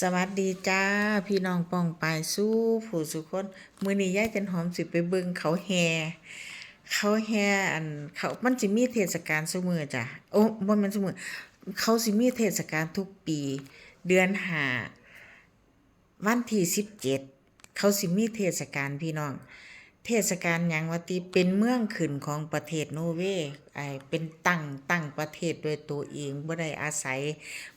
สวัสดีจ้า พี่น้องป้องปายสู้ผู้สุคนมือนี้ยายจันหอมสิไปเบิ่งเขาแห่เขาแห่อันเขามันสิมีเทศกาลซุมือจ้ะโอ้บ่แม่นซุมือเขาสิมีเทศกาลทุกปี เดือนหาวันที่สิบเขาสิมีเทศกาลพี่น้อง เทศกาลหยังว่าติเป็นเมืองขึ้นของประเทศโนเวย์ไอเป็นตั้งตั้งประเทศโดยตัวเองบ่ได้อาศัย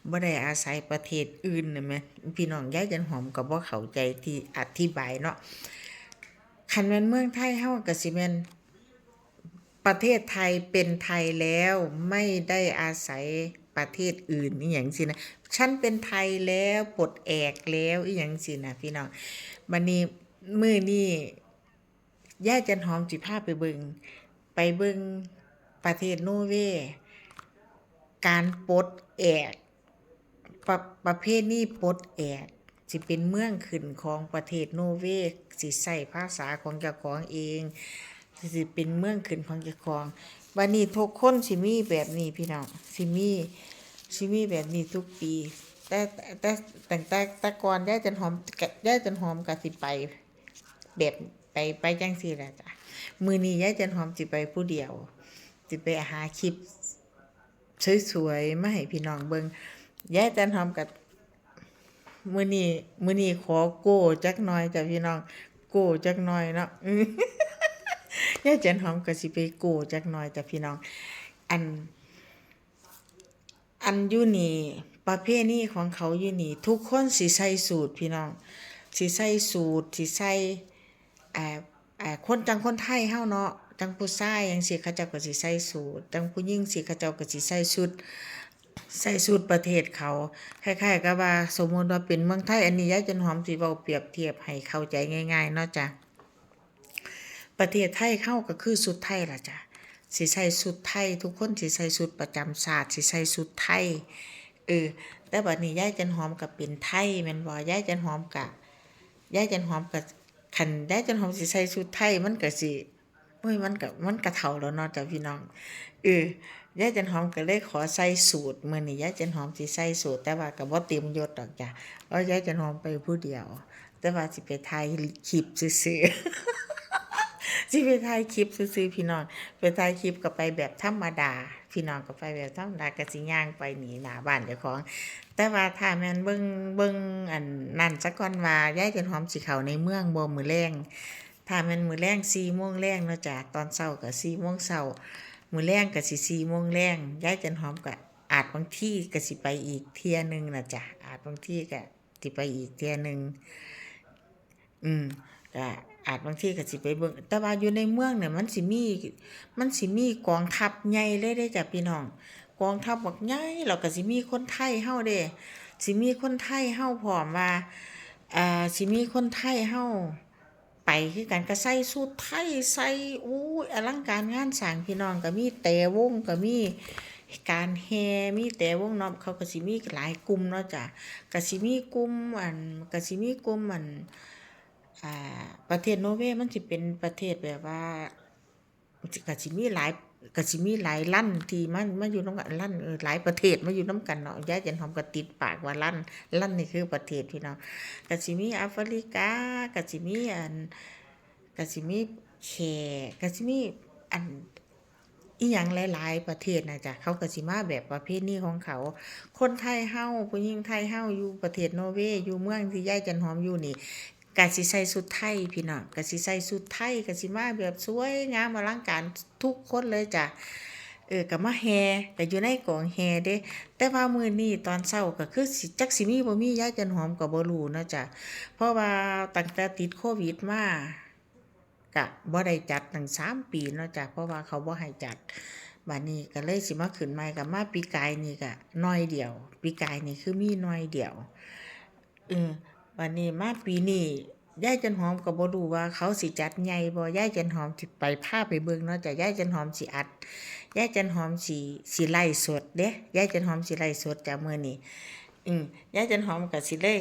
บ่ได้อาศัยประเทศอื่นน่ะแหมพี่น้องยายจันหอมก็บ่เข้าใจที่อธิบายเนาะคันแม่นเมืองไทยเฮาก็สิแม่นประเทศไทยเป็นไทยแล้วไม่ได้อาศัยประเทศอื่นอีหยังสินะฉันเป็นไทยแล้วปลดแอกแล้วอีหยังสินะพี่น้องบัดนี้มื้อนี้ ย่าจันหอมสิพาไปเบิงไปเบิงประเทศโนเวการปดแอกประประเภทนี้ปดแอกสิเป็นเมืองขึ้นของประเทศโนเวสิใช้ภาษาของเจ้าของเองสิเป็นเมืองขึ้นของเจ้าของวันนี้ทุกคนสิมีแบบนี้พี่น้องสิมีสิมีแบบนี้ทุกปี แต่แต่แต่แต่แต่ก่อนย่าจันหอมย่าจันหอมก็สิไปแบบ ไปไปจังซี่แหละจ้ะมือนี้ยายจันหอมสิไปผู้เดียวสิไปหาคลิปสวยๆมาให้พี่น้องเบิ่งยายจันหอมกับมือนี้มือนี้ขอโก้จักหน่อยจ้ะพี่น้องโก้จักหน่อยเนาะแยายจันหอมก็สิไปโก้จักหน่อยจ้ะพี่น้อง อัน อันยู่นี่ประเภทนี้ของเขายู่นี่ ทุกคนสิใส่สูตรพี่น้องสิใส่สูตรสิใส่ อ่าอ่าคนจังคนไทยเฮาเนาะจังผู้ชายจังซี่เขาเจ้าก็สิใส่สูทจังผู้หญิงสิเขาเจ้าก็สิใส่ชุดใส่สูทประเทศเขาคล้ายๆกับว่าสมมติว่าเป็นเมืองไทยอันนี้ยายจันหอมสิเว้าเปรียบเทียบให้เข้าใจง่ายๆเนาะจ้ะประเทศไทยเข้าก็คือสุดไทยล่ะจ้ะสิใส่สุดไทย ทุกคนสิใส่สุดประจำชาสติสิใส่สุดไทยเออแต่บัดนี้ยายจันหอมก็เป็นไทยแม่นบ่ยายจันหอมก็ยายจันหอมก็ คันได้จนหอมสิใส่ชุดไทยมันก็สิโอ้ยมันก็มันก็เฒ่าแล้วเนาะจ้ะพี่น้องเออยายจันหอมก็เลยขอใส่สูตรมื้อนี้ยายจันหอมสิใส่สูตรแต่ว่าก็บ่เต็มยศดอกจ้ะเพราะยายจันหอมไปผู้เดียว แต่ว่าสิไปถ่ายคลิปซื่อๆสิไปถ่ายคลิปซื่อๆพี่น้องไปถ่ายคลิปก็ไปแบบธรรมดาพี่น้องก็ไปแบบธรรมดาก็สิย่างไปหนีหน้าบ้านเจ้าของ แต่ว่าถ้าแม่นเบิ่งเบิ่งอันนั่นซะก่อนว่ายายจันหอมสิเข้าในเมืองบ่มื้อแลงถ้าแม่นมื้อแลง4โมงแลงเนาะจ้ะตอนเช้าก็4โมงเช้ามื้อแลงก็สิ4โมงแลงยายจันหอมก็อาจบางที่ก็สิไปอีกเที่ยนึงน่ะจ้ะอาจบางที่ก็สิไปอีกเที่ยนึงอืมก็อาจบางที่ก็สิไปเบิ่งแต่ว่าอยู่ในเมืองเนี่ยมันสิมีมันสิมีกองทัพใหญ่เลยเด้จ้ะพี่น้อง กองทัพบักใหญ่แล้วก็สิมีคนไทยเฮาเด้สิมีคนไทยเฮาพร้อมว่าอ่าสิมีคนไทยเฮาไปคือกันก็ใส่สูทไทยใส่อู้อลังการงานสร้างพี่น้องก็มีแต่วงก็มีการแห่มีแต่วงนาะเขาก็สิมีหลายกลุ่มเนาะจ้ะก็สิมีกลุ่มอันก็สิมีกลุ่มอันอ่าประเทศโนเวมันสิเป็นประเทศแบบว่าก็สิมีหลาย ก็สิมีหลายลั่นที่มันมาอยู่น้ำกันลั่นหลายประเทศมาอยู่นํกันเนาะยายจันหอมก็ติดปากว่าลั่นลั่นนี่คือประเทศพี่น้องก็สิมีแอฟริกาก็สิมีอันก็สิมีแขกก็สิมีอันอีหยังหลาย ๆ ประเทศนะจ้ะเขาก็สิมาแบบประเพณีของเขา คนไทยเฮาผู้หญิงไทยเฮาอยู่ประเทศนอร์เวย์อยู่เมืองที่ยายจันหอมอยู่นี่ กะสิใส่สุดไทยพี่น้องกะสิใส่สุดไทยกะสิมาแบบสวยงามอลังการทุกคนเลยจ้ะเออก็มาแห่ก็อยู่ในกองแห่เด้ แต่ว่ามื้อนี้ตอนเช้าก็คือสิจักสิมีบ่มียายจันหอมก็บ่รู้เนาะจ้ะเพราะว่าตั้งแต่ติดโควิดมาก็บ่ได้จัดตั้ง3ปีเนาะจ้ะเพราะว่าเขาบ่ให้จัดบัดนี้ก็เลยสิมาขึ้นใหม่ก็มาปีกายนี่ก็น้อยเดียว ปีกายนี่คือมีน้อยเดียวเออ วันนี้มาปีนี้ยายจันหอมก็บ่รู้ว่าเขาสิจัดใหญ่บ่ยายจันหอมสิไปพาไปเบิ่งเนาะจ้ะยายจันหอมสิอัดยายจันหอมสิสิไลฟ์สดเด้ยายจันหอมสิไลฟ์สดจ้ะมื้อนี้อืมยายจันหอมก็สิเลย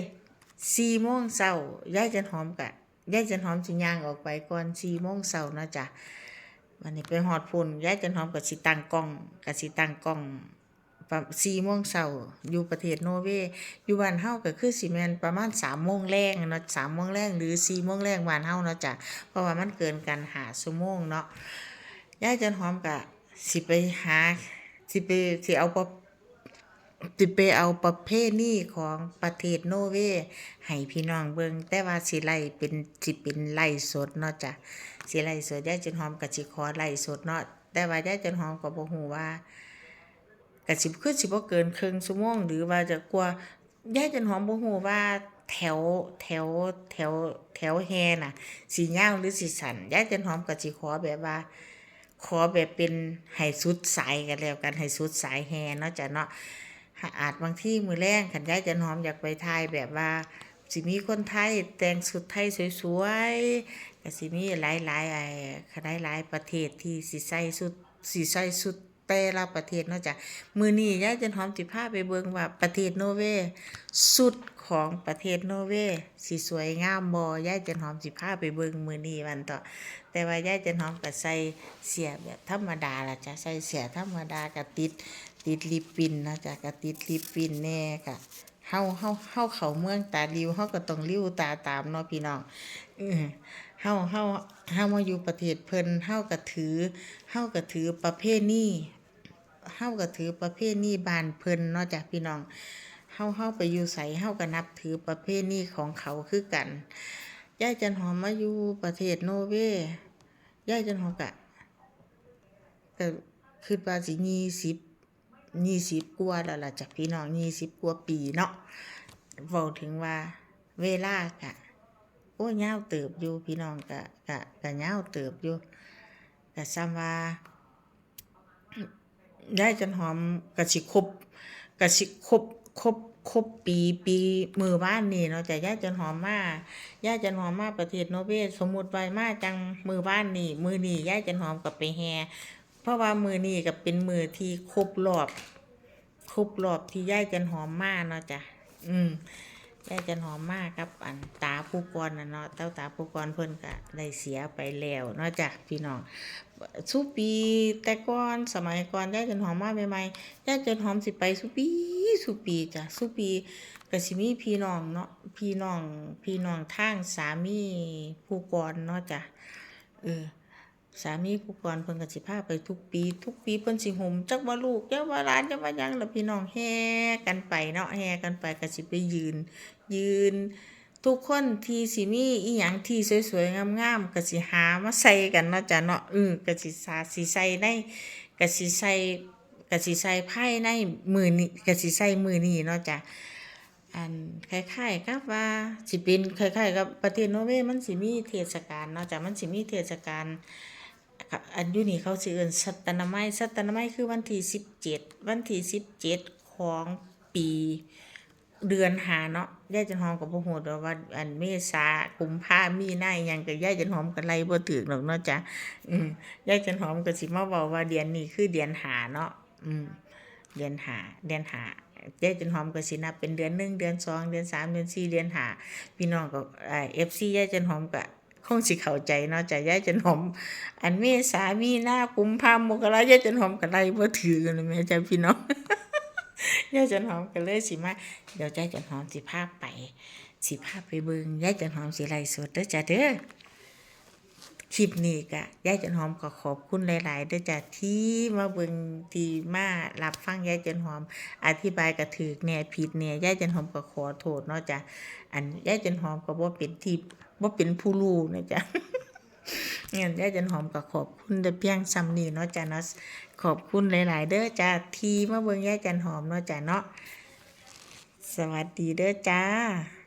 4โมงเช้ายายจันหอมก็ยายจันหอมสิย่างออกไปก่อน4โมงเช้าเนาะจ้ะวันนี้ไปฮอดพุ่นยายจันหอมก็สิตั้งกล้องก็สิตั้งกล้อง ประ4โมงเช้าอยู่ประเทศโนเวย์อยู่บ้านเฮาก็คือสิแม่นประมาณ3โมงแลงเนาะ3โมงแลงหรือ4โมงแลงบ้านเฮาเนาะจ้ะเพราะว่ามันเกินกัน5ชั่วโมงเนาะยายจันหอมก็สิไปหาสิไปสิเอาปสิไปเอาประเพณีของประเทศโนเวย์ให้พี่น้องเบิ่งแต่ว่าสิไล่เป็นสิเป็นไล่สดเนาะจ้ะสิไล่สดยายจันหอมก็สิขอไล่สดเนาะแต่ว่ายายจันหอมก็บ่ฮู้ว่า ก็สิคือสิบ่เกินครึ่งชั่วโมงหรือว่าจะกว่ายายจันหอมบ่ฮู้ว่าแถวแถวแถวแถวแฮน่ะสิยาวหรือสิสั้นยายจันหอมก็สิขอแบบว่า ขอแบบเป็นให้สุดสายกันแล้วกันให้สุดสายแฮเนาะจ้ะเนาะหาอาจบางที่มือแรงคันยายจันหอมอยากไปถ่ายแบบว่าสิมีคนไทยแต่งชุดไทยสวยๆก็สิมีหลายๆไอ้หลายๆประเทศที่สิใส่ชุดสิใส่ชุด แต่ละประเทศเนาะจ้ะมือนี้ยายจันหอมสิพาไปเบิ่งว่าประเทศโนเวย์สุดของประเทศโนเวย์สิสวยงามบ่ยายจันหอมสิพาไปเบิ่งมือนี้วันต่อแต่ว่ายายจันหอมก็ใส่เสื้อแบบธรรมดาละจ้ะใส่เสื้อธรรมดาก็ติดติดลิปปินนะจ้ะก็ติดลิปปินแน่ก็เฮาเฮาเฮาเขาเมืองตาลิวเฮาก็ต้องลิ้วตาตามเนาะพี่น้องเออเฮาเฮาเฮามาอยู่ประเทศเพิ่นเฮาก็ถือเฮาก็ถือประเพณี เฮาก็ถือประเพณีบ้านเพิ่นเนาะจ้ะพี่น้องเฮาเฮาไปอยู่ไสเฮาก็นับถือประเพณีของเขาคือกันย่ายจันหอมมาอยู่ประเทศโนเวย์ยายจันหอมก็ก็คิดว่าสิ20 20กว่าแล้วล่ะจ้ะพี่น้อง20กว่าปีเนาะเว้าถึงว่าเวลาก็โอ้ยยาเติบอยู่พี่น้องกะกะกะยาเติบอยู่กะซ้ำว่า ยายจันหอมกะสิคบกะสิคบคบครบปีปีมือบ้านนี่เนาะจะยายจันหอมมายายจันหอมมาประเทศโนเวย์สมมุติว่ามาจังมือบ้านนี่มือนี่ยายจันหอมก็ไปแฮเพราะว่ามือนี่ก็เป็นมือที่ครบรอบครบรอบที่ยายจันหอมมาเนาะจ้ะอืม ยายจันหอมมากครับ อันตาผู้กรนะเนาะเต้าตาผู้กรเพิ่นก็ได้เสียไปแล้วเนาะจ้ะพี่น้องสุปีแต่ก่อนสมัยก่อนยายจันหอมมาใหม่ๆยายจันหอมสิไปสุปีสุปีจ้ะสุปีก็สิมีพี่น้องเนาะพี่น้องพี่น้องทางสามีผู้กรเนาะจ้ะเออสามีผู้กรเพิ่นก็สิพาไปทุกปี ทุกปีเพิ่นสิห่มจักว่าลูกจักว่าหลานจักว่ายังแล่ะพี่น้องแห่กันไปเนาะแห่กันไปก็สิไปยืน ยืน ทุกคนที่สิมีอีหยังที่สวยๆงามๆก็สิหามาใส่กันเนาะจ้ะเนาะเออก็สิสาสิใส่ในก็สิใส่ก็สิใส่ภายในมือนี้ก็สิใส่มือนี้เนาะจ้ะอันคล้ายๆกับว่าสิเป็นคล้ายๆกับประเทศนเวย์มันสิมีเทศกาลเนาะจ้ะมันสิมีเทศกาลอันยู่นี่เขาสิเอิ้นสัตนาไมัยสัตนาไมัยคือวันที่17วันที่17ของปี เดือนหาเนาะยายจันหอมก็บ่ฮู้ดว่า อันเมษากุมภามีหน้าอิหยังก็ยายจันหอมก็ไล่บ่ถูกดอกเนาะจ้ะอืมยายจันหอมก็สิมาเว้าว่าเดือนนี้คือเดือนหาเนาะอืมเดือนหาเดือนหายายจันหอมก็สินับเป็นเดือนหนึ่งเดือนสองเดือนสามเดือนสี่เดือนหาพี่น้องก็ไอ้เอฟซียายจันหอมก็คงสิเข้าใจเนาะจ้ะยายจันหอม อันเมษามีหน้ากุมภามกรายายจันหอมก็ไล่บ่ถือกันเลยแม่จ้ะพี่น้อง ยายจันหอมก็เลยสิมาเดี๋ยวยายจันหอมสิพาไป สิพาไปเบิงยายจันหอมสิไล่สดเด้อจ้ะเด้อคลิปนี้ก็ยายจันหอมก็ขอบคุณหลายๆเด้วยจ้ะที่มาเบิงทีมารับฟังยายจันหอม อธิบายก็ถูกแหน่ยผิดแหน่ยยายจันหอมก็ขอโทษเนาะจ้ะอันยายจันหอมก็บ่เป็นที่บ่เป็นผู้รู้นะจ๊ะ งั้นยายจันหอมก็ขอบคุณแต่เพียงซ้ำนี่เนาะจ้ะเนาะขอบคุณหลาย ๆ เด้อจ้ะทีมาเบิ่งยายจันหอมเนาะจ้ะเนาะสวัสดีเด้อจ้า